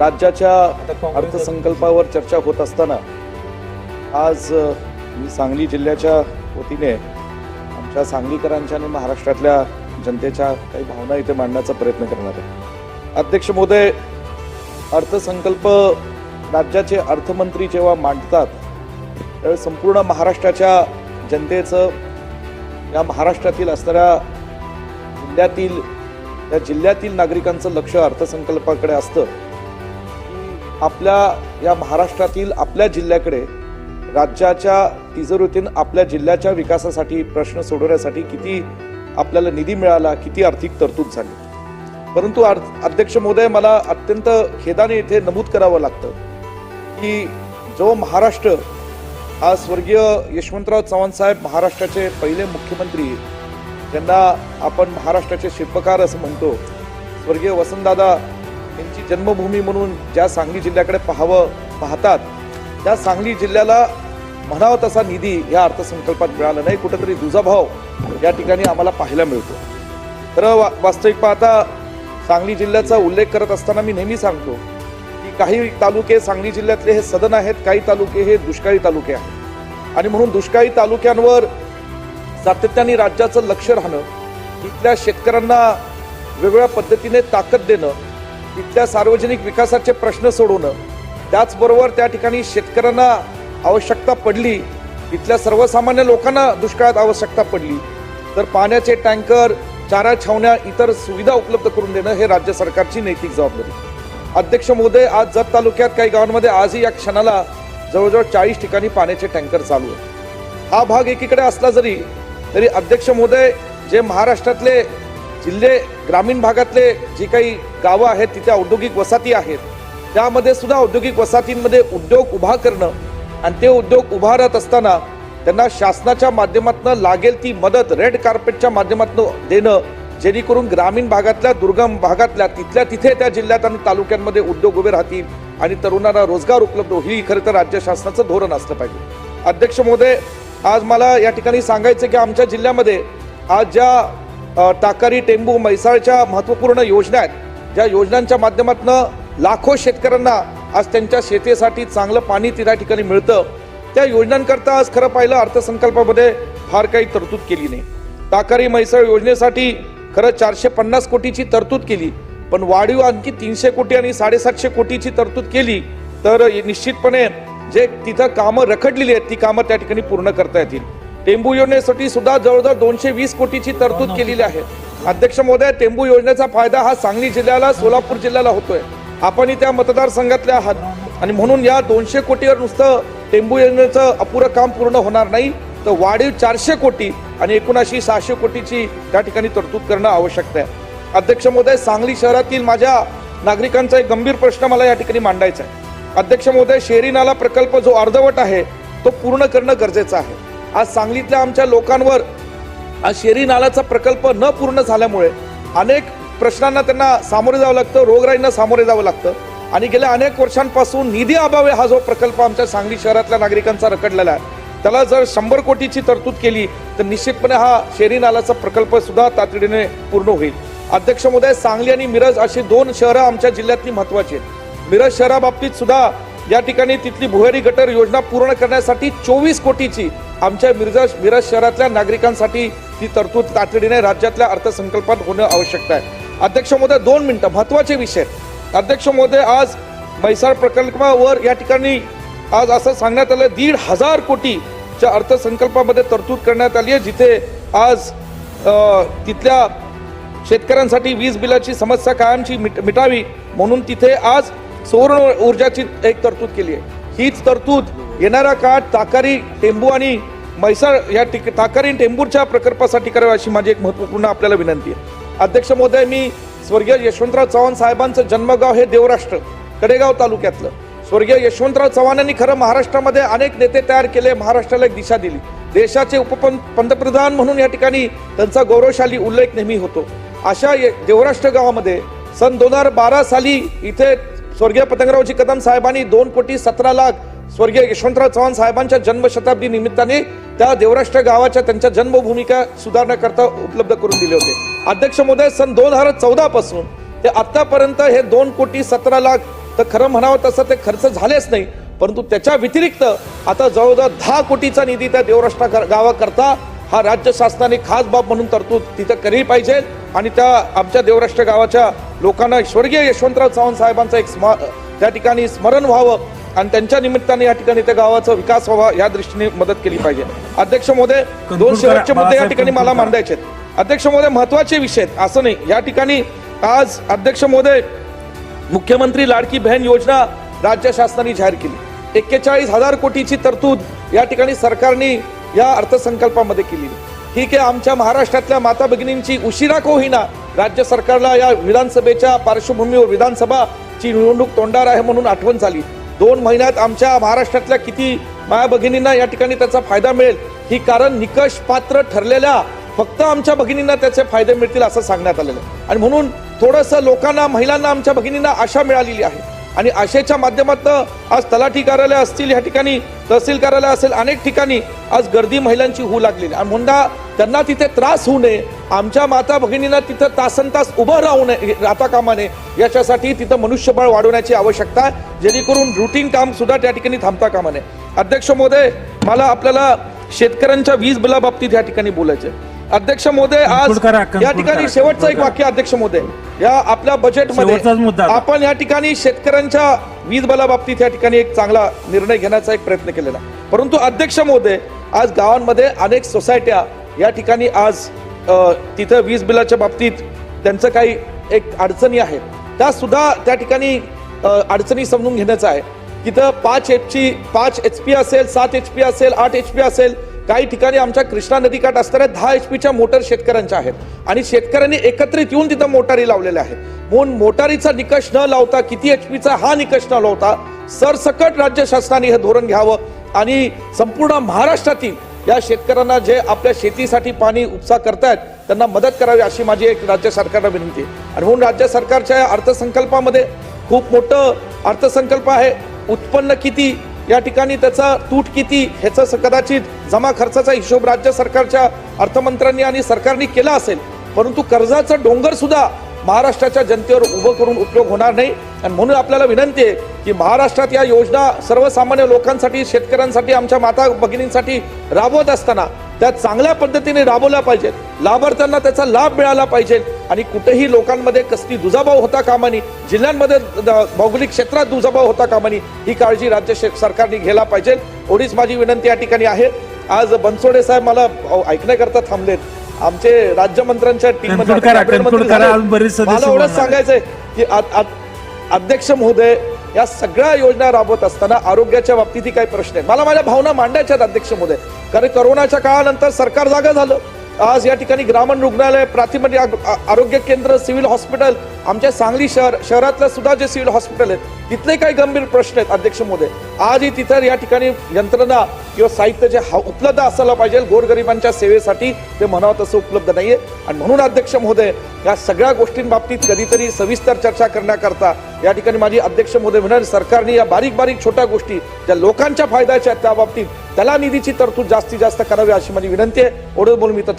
राज्याच्या अर्थसंकल्पावर चर्चा होत असताना आज मी सांगली जिल्ह्याच्या वतीने आमच्या सांगलीकरांच्या आणि महाराष्ट्रातल्या जनतेच्या काही भावना इथे मांडण्याचा प्रयत्न करणार आहे. अध्यक्ष महोदय अर्थसंकल्प राज्याचे अर्थमंत्री जेव्हा मांडतात त्यावेळी संपूर्ण महाराष्ट्राच्या जनतेचं या महाराष्ट्रातील असणाऱ्या जिल्ह्यातील या जिल्ह्यातील नागरिकांचं लक्ष अर्थसंकल्पाकडे असतं. आपल्या या महाराष्ट्रातील आपल्या जिल्ह्याकडे राज्याच्या तिजोरीतून आपल्या जिल्ह्याच्या विकासासाठी प्रश्न सोडवण्यासाठी किती आपल्याला निधी मिळाला किती आर्थिक तरतूद झाली. परंतु अध्यक्ष महोदय मला अत्यंत खेदाने इथे नमूद करावं लागतं की जो महाराष्ट्र आज स्वर्गीय यशवंतराव चव्हाण साहेब महाराष्ट्राचे पहिले मुख्यमंत्री ज्यांना आपण महाराष्ट्राचे शिल्पकार असं म्हणतो. स्वर्गीय वसंतदादा त्यांची जन्मभूमी म्हणून ज्या सांगली जिल्ह्याकडे पाहावं पाहतात त्या सांगली जिल्ह्याला म्हणावा तसा निधी या अर्थसंकल्पात मिळाला नाही. कुठेतरी दुजाभाव या ठिकाणी आम्हाला पाहायला मिळतो. तर वा वास्तविक पाहता सांगली जिल्ह्याचा उल्लेख करत असताना मी नेहमी सांगतो की काही तालुके सांगली जिल्ह्यातले हे सदन आहेत काही तालुके हे दुष्काळी तालुके आहेत. आणि म्हणून दुष्काळी तालुक्यांवर सातत्याने राज्याचं लक्ष राहणं तिथल्या शेतकऱ्यांना वेगवेगळ्या पद्धतीने ताकद देणं तिथल्या सार्वजनिक विकासाचे प्रश्न सोडवणं त्याचबरोबर त्या ठिकाणी शेतकऱ्यांना आवश्यकता पडली तिथल्या सर्वसामान्य लोकांना दुष्काळात आवश्यकता पडली तर पाण्याचे टँकर चारा छावण्या इतर सुविधा उपलब्ध करून देणं हे राज्य सरकारची नैतिक जबाबदारी. अध्यक्ष महोदय आज जत तालुक्यात काही गावांमध्ये आजही या क्षणाला जवळजवळ चाळीस ठिकाणी पाण्याचे टँकर चालू आहेत. हा भाग एकीकडे असला जरी तरी अध्यक्ष महोदय जे महाराष्ट्रातले जिल्हे ग्रामीण भागातले जी काही गावं आहेत तिथे औद्योगिक वसाहती आहेत त्यामध्ये सुद्धा औद्योगिक वसाहतींमध्ये उद्योग उभा करणं आणि ते उद्योग उभारत असताना त्यांना शासनाच्या माध्यमातून लागेल ती मदत रेड कार्पेटच्या माध्यमातून देणं जेणेकरून ग्रामीण भागातल्या दुर्गम भागातल्या तिथल्या तिथे त्या जिल्ह्यात आणि तालुक्यांमध्ये उद्योग उभे राहतील आणि तरुणांना रोजगार उपलब्ध होईल ही खरं तर राज्य शासनाचं धोरण असलं पाहिजे. अध्यक्ष महोदय आज मला या ठिकाणी सांगायचं की आमच्या जिल्ह्यामध्ये आज ज्या टाकारी टेंबू म्हैसाळच्या महत्त्वपूर्ण योजना आहेत. ज्या योजनांच्या माध्यमातून लाखो शेतकऱ्यांना आज त्यांच्या शेतीसाठी चांगलं पाणी त्या ठिकाणी मिळतं. त्या योजनांकरता आज खरं पाहिलं अर्थसंकल्पामध्ये फार काही तरतूद केली नाही. टाकारी म्हैसाळ योजनेसाठी खरं चारशे पन्नास कोटीची तरतूद केली. पण वाढीव आणखी तीनशे कोटी आणि साडेसातशे कोटीची तरतूद केली तर निश्चितपणे जे तिथं कामं रखडलेली आहेत ती कामं त्या ठिकाणी पूर्ण करता येतील. टेंबू योजनेसाठी सुद्धा जवळजवळ दोनशे वीस कोटीची तरतूद केलेली आहे. अध्यक्ष महोदय टेंबू योजनेचा फायदा हा सांगली जिल्ह्याला सोलापूर जिल्ह्याला होतोय. आपणही त्या मतदारसंघातले आहात. आणि म्हणून या दोनशे कोटीवर नुसतं टेंबू योजनेचं अपुरं काम पूर्ण होणार नाही तर वाढीव चारशे कोटी आणि एकोणऐंशी सहाशे कोटीची त्या ठिकाणी तरतूद करणं आवश्यकता आहे. अध्यक्ष महोदय सांगली शहरातील माझ्या नागरिकांचा एक गंभीर प्रश्न मला या ठिकाणी मांडायचा आहे. अध्यक्ष महोदय शेरी नाला प्रकल्प जो अर्धवट आहे तो पूर्ण करणं गरजेचं आहे. आज सांगलीतल्या आमच्या लोकांवर आज शेरी नालाचा प्रकल्प न पूर्ण झाल्यामुळे अनेक प्रश्नांना त्यांना सामोरे जावं लागतं रोगराईंना सामोरे जावं लागतं. आणि गेल्या अनेक वर्षांपासून निधी अभावे हा जो प्रकल्प आमच्या सांगली शहरातल्या नागरिकांचा रखडलेला आहे. त्याला जर शंभर कोटीची तरतूद केली तर निश्चितपणे हा शेरी नालाचा प्रकल्प सुद्धा तातडीने पूर्ण होईल. अध्यक्ष महोदय सांगली आणि मिरज अशी दोन शहरं आमच्या जिल्ह्यातली महत्वाची आहेत. मिरज शहराबाबतीत सुद्धा या ठिकाणी तिथली भुयारी गटर योजना पूर्ण करण्यासाठी चोवीस कोटीची आमच्या मिरजा मिरज शहरातल्या नागरिकांसाठी ती तरतूद तातडीने राज्यातल्या अर्थसंकल्पात होणं आवश्यक आहे. अध्यक्ष महोदय दोन मिनिटं. महत्त्वाचे विषय. अध्यक्ष महोदय आज म्हैसाळ प्रकल्पावर या ठिकाणी आज असं सांगण्यात आलं दीड हजार कोटीच्या अर्थसंकल्पामध्ये तरतूद करण्यात आली आहे जिथे आज तिथल्या शेतकऱ्यांसाठी वीज बिलाची समस्या कायमची मिट मिटावी म्हणून तिथे आज सौर ऊर्जाची एक तरतूद केली आहे. हीच तरतूद येणाऱ्या काळात ताकारी टेंबू आणि म्हैसाळ या ठिक ठाकरे टेंबूरच्या प्रकल्पासाठी करावे अशी माझी एक महत्त्वपूर्ण आपल्याला विनंती आहे. अध्यक्ष महोदय मी स्वर्गीय यशवंतराव चव्हाण साहेबांचं जन्मगाव हे देवराष्ट्र कडेगाव तालुक्यातलं. स्वर्गीय यशवंतराव चव्हाणांनी खरं महाराष्ट्रामध्ये अनेक नेते तयार केले महाराष्ट्राला एक दिशा दिली. देशाचे उपपं पंतप्रधान म्हणून या ठिकाणी त्यांचा गौरवशाली उल्लेख नेहमी होतो. अशा ये- देवराष्ट्र गावामध्ये सन दोन हजार बारा साली इथे स्वर्गीय पतंगरावजी कदम साहेबांनी दोन कोटी सतरा लाख स्वर्गीय यशवंतराव चव्हाण साहेबांच्या जन्मशताब्दी निमित्ताने त्या देवराष्ट्र गावाच्या त्यांच्या जन्मभूमिका सुधारण्याकरता उपलब्ध करून दिले होते. अध्यक्ष महोदय सन दोन हजार चौदा पासून ते आतापर्यंत हे दोन कोटी सतरा लाख तर खरं म्हणावं तसं ते खर्च झालेच नाही परंतु त्याच्या व्यतिरिक्त आता जवळजवळ दहा कोटीचा निधी त्या देवराष्ट्र गावाकरता हा राज्य शासनाने खास बाब म्हणून तरतूद तिथं केली पाहिजे आणि त्या आमच्या देवराष्ट्र गावाच्या लोकांना स्वर्गीय यशवंतराव चव्हाण साहेबांचं एक स्मा त्या ठिकाणी स्मरण व्हावं आणि त्यांच्या निमित्ताने या ठिकाणी त्या गावाचा विकास व्हावा या दृष्टीने मदत केली पाहिजे. अध्यक्ष महोदय दोन शेवटचे मुद्दे या ठिकाणी मला. मांडायचे आहेत. अध्यक्ष महोदय महत्त्वाचे विषय आहेत. असं नाही. या ठिकाणी आज अध्यक्ष महोदय मुख्यमंत्री लाडकी बहन योजना राज्य शासनाने जाहीर केली. एक्केचाळीस हजार कोटीची तरतूद या ठिकाणी सरकारने या अर्थसंकल्पामध्ये केली. ठीक आहे आमच्या महाराष्ट्रातल्या माता भगिनींची उशिरा का होईना राज्य सरकारला या विधानसभेच्या पार्श्वभूमीवर विधानसभाची निवडणूक तोंडार आहे म्हणून आठवण झाली. दोन महिन्यात आमच्या महाराष्ट्रातल्या किती माया भगिनींना या ठिकाणी त्याचा फायदा मिळेल ही कारण निकष पात्र ठरलेल्या फक्त आमच्या भगिनींना त्याचे फायदे मिळतील असं सांगण्यात आलेलं आहे. आणि म्हणून थोडंसं लोकांना महिलांना आमच्या भगिनींना आशा मिळालेली आहे आणि आशेच्या माध्यमातून आज तलाठी कार्यालय असतील या ठिकाणी तहसील कार्यालय असेल अनेक ठिकाणी आज गर्दी महिलांची होऊ लागलेली आणि म्हणता त्यांना तिथे त्रास होऊ नये. आमच्या माता भगिनींना तिथं तासन तास उभं राहू नये राहता कामा नये. याच्यासाठी तिथं मनुष्यबळ वाढवण्याची आवश्यकता आहे. जेणेकरून रुटीन काम सुद्धा त्या ठिकाणी थांबता कामा नये. अध्यक्ष महोदय मला आपल्याला शेतकऱ्यांच्या वीज बिलाबाबतीत या ठिकाणी बोलायचे अध्यक्ष महोदय आज या ठिकाणी शेवटचं एक वाक्य अध्यक्ष महोदय या आपल्या बजेटमध्ये. आपण या ठिकाणी शेतकऱ्यांच्या वीज बिलाबाबतीत या ठिकाणी एक चांगला निर्णय घेण्याचा एक प्रयत्न केलेला. परंतु अध्यक्ष महोदय आज गावांमध्ये अनेक सोसायट्या या ठिकाणी आज तिथं वीज बिलाच्या बाबतीत त्यांचं काही एक अडचणी आहेत. त्या सुद्धा त्या ठिकाणी अडचणी समजून घेण्याचं आहे. तिथं पाच एच ची पाच एच पी असेल सात एच पी असेल आठ एच पी असेल काही ठिकाणी आमच्या कृष्णा नदीकाठ असताना दहा एच पीच्या मोटर शेतकऱ्यांच्या आहेत. आणि शेतकऱ्यांनी एकत्रित येऊन तिथं मोटारी लावलेल्या आहेत. म्हणून मोटारीचा निकष न लावता किती एच पीचा हा निकष न लावता सरसकट राज्य शासनाने हे धोरण घ्यावं आणि संपूर्ण महाराष्ट्रातील या शेतकऱ्यांना जे आपल्या शेतीसाठी पाणी उपसा करतायत त्यांना मदत करावी अशी माझी एक राज्य सरकारला विनंती आहे. आणि म्हणून राज्य सरकारच्या अर्थसंकल्पामध्ये खूप मोठं अर्थसंकल्प आहे. उत्पन्न किती या ठिकाणी त्याचा तूट किती ह्याचा स- कदाचित जमा खर्चाचा हिशोब राज्य सरकारच्या अर्थमंत्र्यांनी आणि सरकारने केला असेल. परंतु कर्जाचं डोंगर सुद्धा महाराष्ट्राच्या जनतेवर उभं करून उपयोग होणार नाही. आणि म्हणून आपल्याला विनंती आहे की महाराष्ट्रात या योजना सर्वसामान्य लोकांसाठी शेतकऱ्यांसाठी आमच्या माता भगिनींसाठी राबवत असताना त्या चांगल्या पद्धतीने राबवल्या पाहिजेत. लाभार्थ्यांना त्याचा लाभ मिळाला पाहिजे. आणि कुठेही लोकांमध्ये कसली दुजाभाव होता कामानी जिल्ह्यांमध्ये भौगोलिक क्षेत्रात दुजाभाव होता कामानी ही काळजी राज्य सरकारने घ्यायला पाहिजे. एवढीच माझी विनंती या ठिकाणी आहे. आज बनसोडे साहेब मला ऐकण्याकरता थांबलेत. आमचे राज्यमंत्र्यांच्या बरेच सदस्य मला एवढंच. सांगायचंय की अध्यक्ष महोदय या सगळ्या योजना राबवत असताना आरोग्याच्या बाबतीतही काही प्रश्न आहेत. मला माझ्या भावना मांडायच्या आहेत अध्यक्ष महोदय. कारण करोनाच्या काळानंतर सरकार जागा झालं. आज या ठिकाणी ग्रामीण रुग्णालय प्राथमिक आ- आरोग्य केंद्र सिव्हिल हॉस्पिटल आमच्या सांगली शहर शहरातलं सुद्धा जे सिव्हिल हॉस्पिटल आहेत तिथले काही गंभीर प्रश्न आहेत अध्यक्ष महोदय. आजही तिथं या ठिकाणी यंत्रणा किंवा साहित्य जे हा- उपलब्ध असायला पाहिजे गोरगरिबांच्या सेवेसाठी ते म्हणावं तसं उपलब्ध नाहीये. आणि म्हणून अध्यक्ष महोदय या सगळ्या गोष्टींबाबतीत कधीतरी सविस्तर चर्चा करण्याकरता या ठिकाणी माझी अध्यक्ष महोदय म्हणाल सरकारने या बारीक बारीक छोट्या गोष्टी ज्या लोकांच्या फायद्याच्या आहेत त्या बाबतीत त्याला निधीची तरतूद जास्तीत जास्त करावी अशी माझी विनंती आहे. एवढं बोलून मी तर